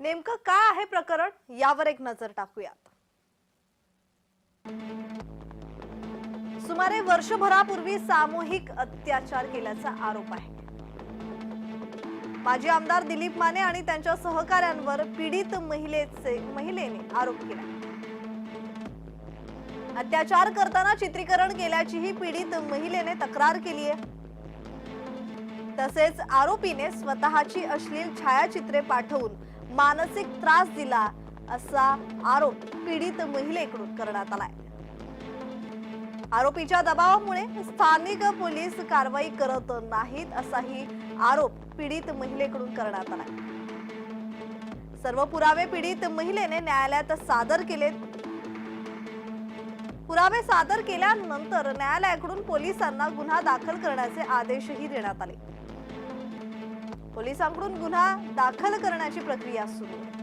नेमकं काय आहे प्रकरण? यावर एक नजर टाकूयात. सुमारे वर्षभरापूर्वी सामूहिक अत्याचार केल्याचा आरोप आहे. माजी आमदार दिलीप माने आणि त्यांच्या सहकाऱ्यांवर पीडित महिलेचे महिलेने आरोप केला. अत्याचार करताना चित्रीकरण केल्याचीही पीडित महिलेने तक्रार केली आहे. तसेच आरोपीने स्वतःची अश्लील छायाचित्रे पाठवून मानसिक त्रास दिला असा आरोप पीडित महिलेकडून करण्यात आलाय. आरोपीच्या दबावामुळे स्थानिक पोलीस कारवाई करत नाहीत असाही आरोप पीडित महिलेकडून करण्यात आलाय. सर्व पुरावे पीडित महिलेने न्यायालयात सादर केलेत. पुरावे सादर केल्यानंतर न्यायालयाकडून पोलिसांना गुन्हा दाखल करण्याचे आदेशही देण्यात आले. पोलिसांकडून गुन्हा दाखल करण्याची प्रक्रिया सुरू. आहे